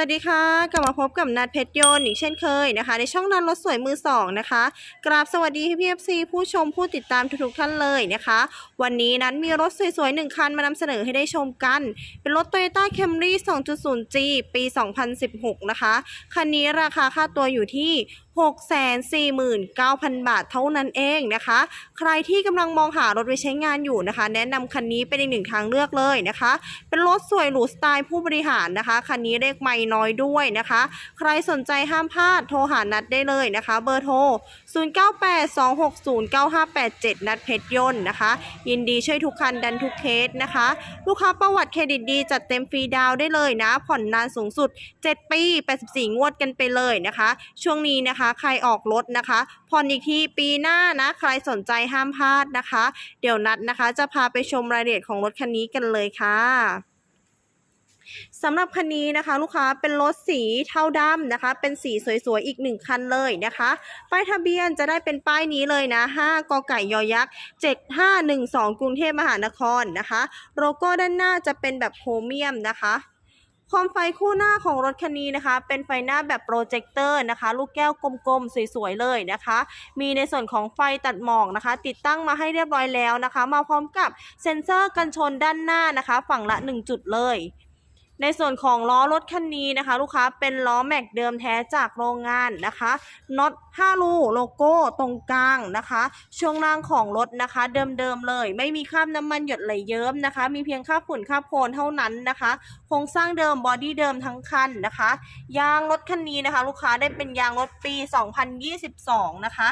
วัสดีค่ะ กลับมาพบกับนัดเพชรยนต์อีกเช่นเคยนะคะ ในช่องนัดรถสวยมือสองนะคะกราบสวัสดีพี่เอฟซีผู้ชมผู้ติดตามทุกๆท่านเลยนะคะ วันนี้นั้นมีรถสวยๆหนึ่งคันมานำเสนอให้ได้ชมกัน เป็นรถ Toyota Camry 2.0G ปี 2016 นะคะ คันนี้ราคาค่าตัวอยู่ที่ 649,000 บาทเท่านั้นเองนะคะ ใครที่กำลังมองหารถไว้ใช้งานอยู่นะคะ แนะนำคันนี้เป็นอีกหนึ่งทางเลือกเลยนะคะ เป็นรถสวยหรูสไตล์ผู้บริหารนะคะ คันนี้เลขไม่น้อยด้วยนะคะ ใครสนใจห้ามพลาดโทรหานัดได้เลยนะคะ เบอร์โทร 0982609587 นัดเพชรยนต์นะคะ ยินดีช่วยทุกคันดันทุกเคสนะคะ ลูกค้าประวัติเครดิตดีจัดเต็มฟรีดาวได้เลยนะ ผ่อนนานสูงสุด 7 ปี 84 งวดกันไปเลยนะคะ ช่วงนี้นะคะใครออกรถนะคะผ่อนอีกทีปีหน้านะ ใครสนใจห้ามพลาดนะคะ เดี๋ยวนัดนะคะ จะพาไปชมรายละเอียดของรถคันนี้กันเลยค่ะสำหรับคันนี้นะคะ ลูกค้าเป็นรถสีเทาดำนะคะ เป็นสีสวยๆอีกหนึ่งคันเลยนะคะ ป้ายทะเบียนจะได้เป็นป้ายนี้เลยนะ5กไก่ยอยักษ์7512 กรุงเทพมหานครนะคะ โลโก้ด้านหน้าจะเป็นแบบโครเมียมนะคะ โคมไฟคู่หน้าของรถคันนี้นะคะ เป็นไฟหน้าแบบโปรเจคเตอร์นะคะ ลูกแก้วกลมๆ สวยๆ เลยนะคะ มีในส่วนของไฟตัดหมอกนะคะ ติดตั้งมาให้เรียบร้อยแล้วนะคะ มาพร้อมกับเซ็นเซอร์กันชนด้านหน้านะคะ ฝั่งละ 1 จุดเลย ในส่วนของล้อรถคันนี้นะคะ ลูกค้าเป็นล้อแม็กเดิมแท้จากโรงงานนะคะน็อต5รูโลโก้ตรงกลางนะคะ ช่วงล่างของรถนะคะ เดิมๆเลย ไม่มีคราบน้ำมันหยดไหลเยิ้มนะคะ มีเพียงคราบฝุ่นคราบโคลนเท่านั้นนะคะ โครงสร้างเดิมบอดี้เดิมทั้งคันนะคะ ยางรถคันนี้นะคะ ลูกค้าได้เป็นยางรถปี 2022 นะคะ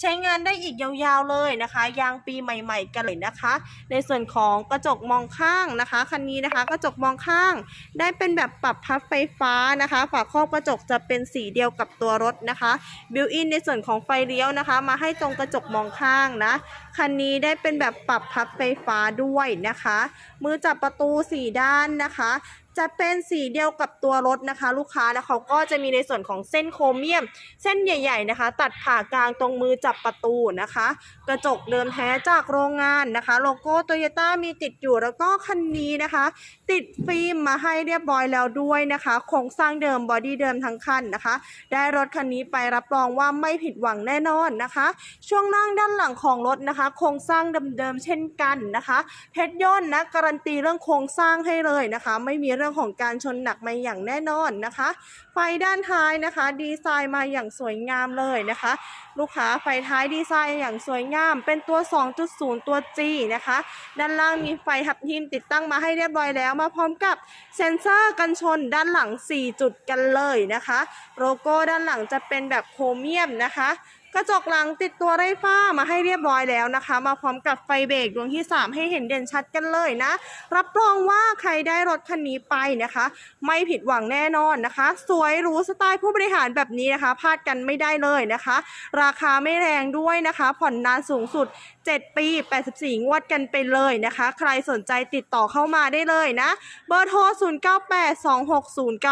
ใช้งานได้อีกยาวๆเลยนะคะ ยางปีใหม่ ๆ กันเลยนะคะ ในส่วนของกระจกมองข้างนะคะคันนี้นะคะ กระจกมองข้าง ได้เป็นแบบปรับพับไฟฟ้านะคะ ฝาครอบกระจกจะเป็นสีเดียวกับตัวรถนะคะบิวอินในส่วนของไฟเลี้ยวนะคะ มาให้ตรงกระจกมองข้างนะคันนี้ได้เป็นแบบปรับพับไฟฟ้าด้วยนะคะ มือจับประตูสี่ด้านนะคะ จะเป็นสีเดียวกับตัวรถนะคะ ลูกค้าแล้วเขาก็จะมีในส่วนของเส้นโครเมียม เส้นใหญ่ ๆนะคะ ตัดผ่ากลางตรงมือจับประตูนะคะ กระจกเดิมแท้จากโรงงานนะคะ โลโก้โตโยต้ามีติดอยู่แล้วก็คันนี้นะคะ ติดฟิล์มมาให้เรียบร้อยแล้วด้วยนะคะโครงสร้างเดิมบอดี้เดิมทั้งคันนะคะ ได้รถคันนี้ไปรับรองว่าไม่ผิดหวังแน่นอนนะคะ ช่วงล่างด้านหลังของรถนะคะ โครงสร้างเดิมๆเช่นกันนะคะเพชรย่นนะการันตีเรื่องโครงสร้างให้เลยนะคะ ไม่มีเรื่องของการชนหนักมาอย่างแน่นอนนะคะ ไฟด้านท้ายนะคะ ดีไซน์มาอย่างสวยงามเลยนะคะ ลูกค้าไฟท้ายดีไซน์อย่างสวยงาม เป็นตัว 2.0 ตัว G นะคะ ด้านล่างมีไฟทับทิมติดตั้งมาให้เรียบร้อยแล้ว มาพร้อมกับเซ็นเซอร์กันชนด้านหลัง 4 จุดกันเลยนะคะ โลโก้ด้านหลังจะเป็นแบบโครเมียมนะคะ กระจกหลังติดตัวไร้ฝ้ามาให้เรียบร้อยแล้วนะคะ มาพร้อมกับไฟเบรกดวงที่ 3 ให้เห็นเด่นชัดกันเลยนะ รับรองว่าใครได้รถคันนี้ไปนะคะ ไม่ผิดหวังแน่นอนนะคะ สวยหรูสไตล์ผู้บริหารแบบนี้นะคะพลาดกันไม่ได้เลยนะคะ ราคาไม่แรงด้วยนะคะ ผ่อนนานสูงสุด 7 ปี 84 งวดกันไปเลยนะคะ ใครสนใจติดต่อเข้ามาได้เลยนะ เบอร์โทร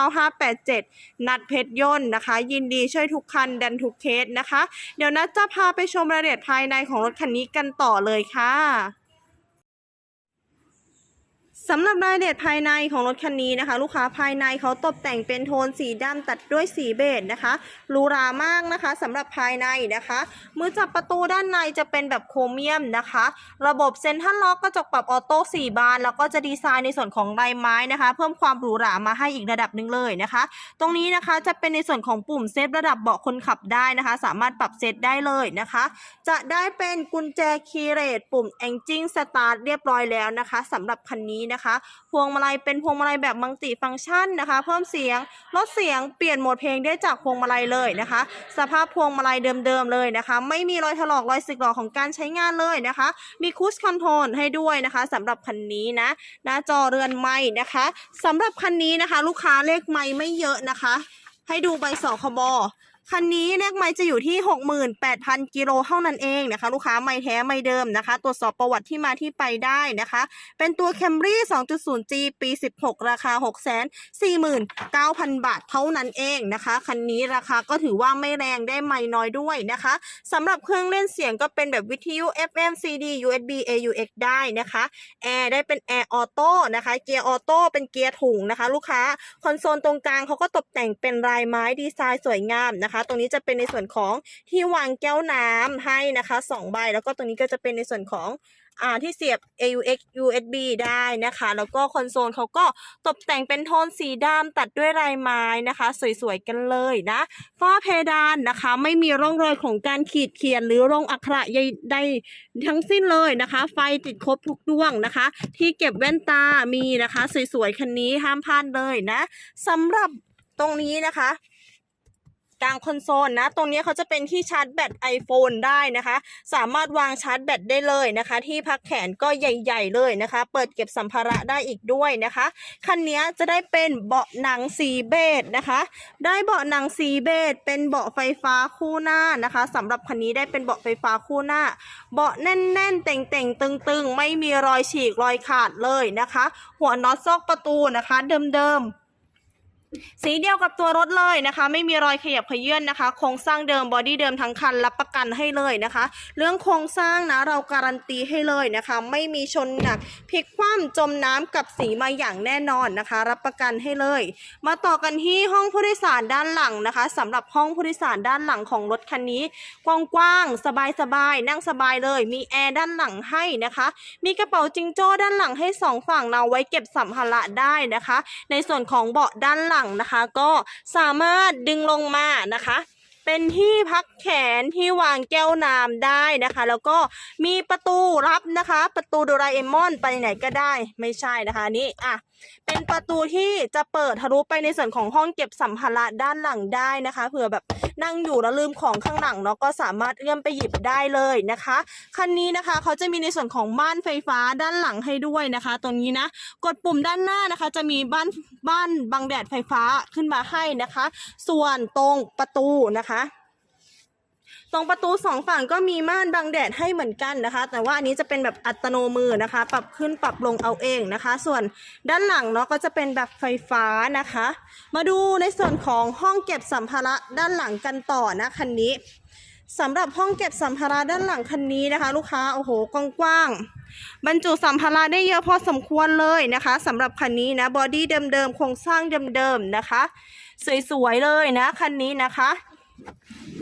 0982609587 นัดเพชรยนต์นะคะ ยินดีช่วยทุกคันดันทุกเคสนะคะ เดี๋ยวนัดจะพาไปชมรายละเอียดภายในของรถคันนี้กันต่อเลยค่ะ สำหรับรายละเอียดภายในของรถคันนี้นะคะ ลูกค้าภายในเขาตกแต่งเป็นโทนสีดำตัดด้วยสีเบจนะคะหรูรามากนะคะสำหรับภายในนะคะ มือจับประตูด้านในจะเป็นแบบโครเมียมนะคะ ระบบเซ็นทรัลล็อกกระจกปรับออโต้สี่บาน แล้วก็จะดีไซน์ในส่วนของลายไม้นะคะ เพิ่มความหรูหรามาให้อีกระดับหนึ่งเลยนะคะ ตรงนี้นะคะจะเป็นในส่วนของปุ่มเซฟระดับเบาะคนขับได้นะคะ สามารถปรับเซตได้เลยนะคะ จะได้เป็นกุญแจคีย์เรทปุ่ม Engine Start เรียบร้อยแล้วนะคะสำหรับคันนี้นะคะ พวงมาลัยเป็นพวงมาลัยแบบมัลติฟังก์ชันนะคะ เพิ่มเสียงลดเสียงเปลี่ยนโหมดเพลงได้จากพวงมาลัยเลยนะคะ สภาพพวงมาลัยเดิมๆเลยนะคะ ไม่มีรอยถลอกรอยสึกหรอของการใช้งานเลยนะคะ มีคูชคอนโทรลให้ด้วยนะคะสำหรับคันนี้นะหน้าจอเรือนไม้นะคะสำหรับคันนี้นะคะ ลูกค้าเลขไม้ไม่เยอะนะคะ ให้ดูใบสคบ คันนี้เลขไม้จะอยู่ที่ 68,000 กิโลเท่านั้นเองนะคะ ลูกค้าไม่แท้ไม่เดิมนะคะ ตรวจสอบประวัติที่มาที่ไปได้นะคะ เป็นตัว Camry 2.0G ปี 16 ราคา 649,000 บาทเท่านั้นเองนะคะ คันนี้ราคาก็ถือว่าไม่แรงได้ไม่น้อยด้วยนะคะสำหรับเครื่องเล่นเสียงก็เป็นแบบวิทยุ FM CD USB AUX ได้นะคะแอร์ได้เป็นแอร์ออโต้นะคะเกียร์ออโต้เป็นเกียร์ถุงนะคะ ลูกค้าคอนโซลตรงกลางเขาก็ตกแต่งเป็นลายไม้ดีไซน์สวยงามนะคะนะคะ ตรงนี้จะเป็นในส่วนของที่วางแก้วน้ำให้นะคะสองใบแล้วก็ตรงนี้ก็จะเป็นในส่วนของอ่าที่เสียบ AUX USB ได้นะคะ แล้วก็คอนโซลเขาก็ตกแต่งเป็นโทนสีดำตัดด้วยลายไม้นะคะ สวยๆกันเลยนะฝ้าเพดานนะคะ ไม่มีร่องรอยของการขีดเขียนหรือลงอักขระใดๆทั้งสิ้นเลยนะคะ ไฟติดครบทุกดวงนะคะ ที่เก็บแว่นตามีนะคะ สวยๆคันนี้ห้ามพลาดเลยนะสำหรับตรงนี้นะคะ กลางคอนโซลนะ ตรงนี้เขาจะเป็นที่ชาร์จแบต iPhone ได้นะคะ สามารถวางชาร์จแบตได้เลยนะคะ ที่พักแขนก็ใหญ่ ๆ เลยนะคะ เปิดเก็บสัมภาระได้อีกด้วยนะคะ คันนี้จะได้เป็นเบาะหนังสีเบจนะคะ ได้เบาะหนังสีเบจเป็นเบาะไฟฟ้าคู่หน้านะคะสำหรับคันนี้ได้เป็นเบาะไฟฟ้าคู่หน้า เบาะแน่นๆ เต่งๆ ตึงๆ ไม่มีรอยฉีกรอยขาดเลยนะคะ หัวน็อตซอกประตูนะคะ เดิมๆ สีเดียวกับตัวรถเลยนะคะ ไม่มีรอยขยับขยื่นนะคะ โครงสร้างเดิมบอดี้เดิมทั้งคันรับประกันให้เลยนะคะ เรื่องโครงสร้างนะเราการันตีให้เลยนะคะ ไม่มีชนหนักพลิกคว่ำจมน้ำกับสีมาอย่างแน่นอนนะคะ รับประกันให้เลย มาต่อกันที่ห้องผู้โดยสารด้านหลังนะคะสำหรับห้องผู้โดยสารด้านหลังของรถคันนี้ กว้างๆสบายๆนั่งสบายเลย มีแอร์ด้านหลังให้นะคะ มีกระเป๋าจิงโจ้ด้านหลังให้สองฝั่งเราไว้เก็บสัมภาระได้นะคะ ในส่วนของเบาะด้านหลังนะคะ ก็สามารถดึงลงมานะคะ เป็นที่พักแขนที่วางแก้วน้ำได้นะคะ แล้วก็มีประตูรับนะคะ ประตูโดราเอมอนไปไหนก็ได้ไม่ใช่นะคะนนี่อะ เป็นประตูที่จะเปิดทะลุไปในส่วนของห้องเก็บสัมภาระด้านหลังได้นะคะ เผื่อแบบนั่งอยู่แล้วลืมของข้างหลังเนาะก็สามารถเอื้อมไปหยิบได้เลยนะคะ คันนี้นะคะเขาจะมีในส่วนของม่านไฟฟ้าด้านหลังให้ด้วยนะคะ ตรงนี้นะ กดปุ่มด้านหน้านะคะ จะมีบ้านบ้านบังแดดไฟฟ้าขึ้นมาให้นะคะ ส่วนตรงประตูนะคะ ตรงประตูสองฝั่งก็มีม่านบังแดดให้เหมือนกันนะคะ แต่ว่าอันนี้จะเป็นแบบอัตโนมือนะคะ ปรับขึ้นปรับลงเอาเองนะคะ ส่วนด้านหลังเนาะก็จะเป็นแบบไฟฟ้านะคะ มาดูในส่วนของห้องเก็บสัมภาระด้านหลังกันต่อนะคันนี้สำหรับห้องเก็บสัมภาระด้านหลังคันนี้นะคะ ลูกค้าโอ้โหกว้างๆบรรจุสัมภาระได้เยอะพอสมควรเลยนะคะสำหรับคันนี้นะบอดี้เดิมๆโครงสร้างเดิมๆนะคะ สวยๆเลยนะคันนี้นะคะ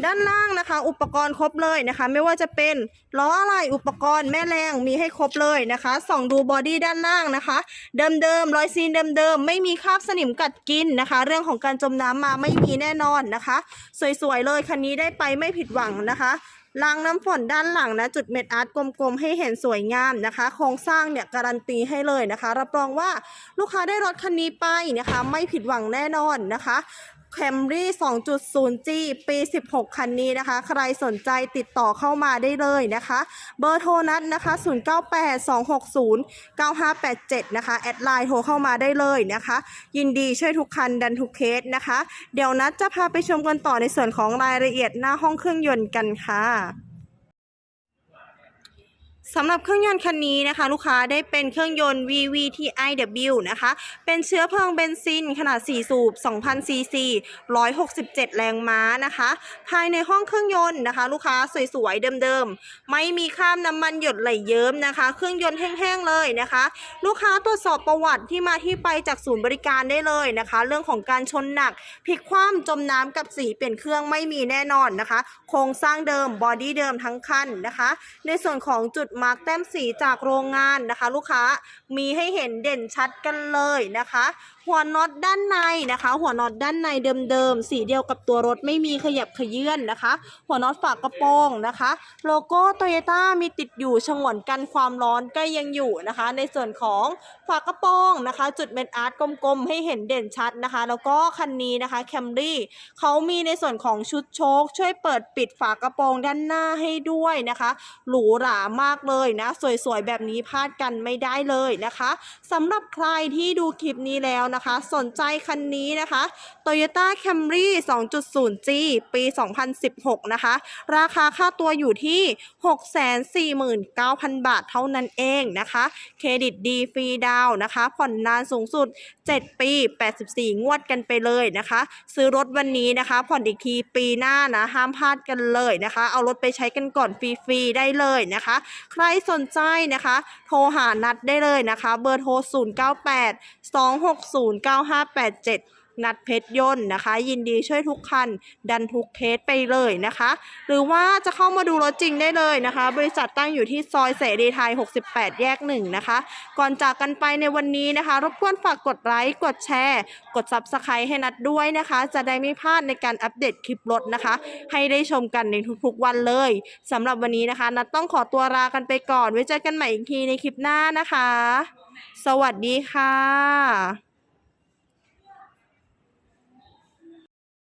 ด้านล่างนะคะ อุปกรณ์ครบเลยนะคะ ไม่ว่าจะเป็นล้ออะไรอุปกรณ์แม่แรงมีให้ครบเลยนะคะส่องดูบอดี้ด้านล่างนะคะ เดิมๆรอยซีนเดิมๆไม่มีคราบสนิมกัดกินนะคะ เรื่องของการจมน้ำมาไม่มีแน่นอนนะคะ สวยๆเลยคันนี้ได้ไปไม่ผิดหวังนะคะรางน้ำฝนด้านหลังนะ จุดเม็ดอาร์ตกลมๆ ให้เห็นสวยงามนะคะ โครงสร้างเนี่ยการันตีให้เลยนะคะ รับรองว่าลูกค้าได้รถคันนี้ไปนะคะ ไม่ผิดหวังแน่นอนนะคะ Camry 2.0G ปี 16 คันนี้นะคะ ใครสนใจติดต่อเข้ามาได้เลยนะคะ เบอร์โทรนัดนะคะ 0982609587 นะคะ แอดไลน์โทรเข้ามาได้เลยนะคะ ยินดีช่วยทุกคันดันทุกเคสนะคะ เดี๋ยวนัดจะพาไปชมกันต่อในส่วนของรายละเอียดหน้าห้องเครื่องยนต์กันค่ะ สำหรับเครื่องยนต์คันนี้นะคะ ลูกค้าได้เป็นเครื่องยนต์ VVTiW นะคะ เป็นเชื้อเพลิงเบนซินขนาด 4 สูบ 2,000 ซีซี 167 แรงม้านะคะ ภายในห้องเครื่องยนต์นะคะ ลูกค้าสวยๆ เดิมๆ ไม่มีคราบน้ำมันหยดไหลเยิ้มนะคะ เครื่องยนต์แห้งๆ เลยนะคะ ลูกค้าตรวจสอบประวัติที่มาที่ไปจากศูนย์บริการได้เลยนะคะ เรื่องของการชนหนักพลิกคว่ำจมน้ำกับสีเปลี่ยนเครื่องไม่มีแน่นอนนะคะ โครงสร้างเดิมบอดี้เดิมทั้งคันนะคะ ในส่วนของจุดมาร์กแต้มสีจากโรงงานนะคะ ลูกค้ามีให้เห็นเด่นชัดกันเลยนะคะหัวน็อตด้านในนะคะ หัวน็อตด้านในเดิมๆสีเดียวกับตัวรถไม่มีขยับขยื่นนะคะ หัวน็อตฝากกระโปรงนะคะ โลโก้โตโยต้ามีติดอยู่ฉงวนกันความร้อนก็ยังอยู่นะคะ ในส่วนของฝากระโปรงนะคะ จุดเม็ดอาร์ตกลมๆ ให้เห็นเด่นชัดนะคะ แล้วก็คันนี้นะคะแคมรี่เขามีในส่วนของชุดโชคช่วยเปิดปิดฝากระโปรงด้านหน้าให้ด้วยนะคะ หรูหรามากเลยนะ สวยๆแบบนี้พลาดกันไม่ได้เลยนะคะสำหรับใครที่ดูคลิปนี้แล้วนะคะ สนใจคันนี้นะคะ Toyota Camry 2.0G ปี 2016 นะคะ ราคาค่าตัวอยู่ที่ 649,000 บาทเท่านั้นเองนะคะ เครดิตดีฟรีดาวน์นะคะ ผ่อนนานสูงสุด 7 ปี 84 งวดกันไปเลยนะคะ ซื้อรถวันนี้นะคะ ผ่อนอีกทีปีหน้านะ ห้ามพลาดกันเลยนะคะ เอารถไปใช้กันก่อนฟรีๆได้เลยนะคะ ใครสนใจนะคะ โทรหานัดได้เลยนะคะ เบอร์โทร 098 260 9587นัดเพชรยนต์นะคะ ยินดีช่วยทุกคัน ดันทุกเคสไปเลยนะคะ หรือว่าจะเข้ามาดูรถจริงได้เลยนะคะ บริษัทตั้งอยู่ที่ซอยเสรีไทย 68 แยก 1 นะคะ ก่อนจากกันไปในวันนี้นะคะ รบกวนฝากกดไลค์กดแชร์ กด Subscribe ให้นัดด้วยนะคะ จะได้ไม่พลาดในการอัปเดตคลิปรถนะคะ ให้ได้ชมกันในทุกๆวันเลยสำหรับวันนี้นะคะ นัดต้องขอตัวลากันไปก่อนไว้เจอกันใหม่อีกทีในคลิปหน้านะคะ สวัสดีค่ะ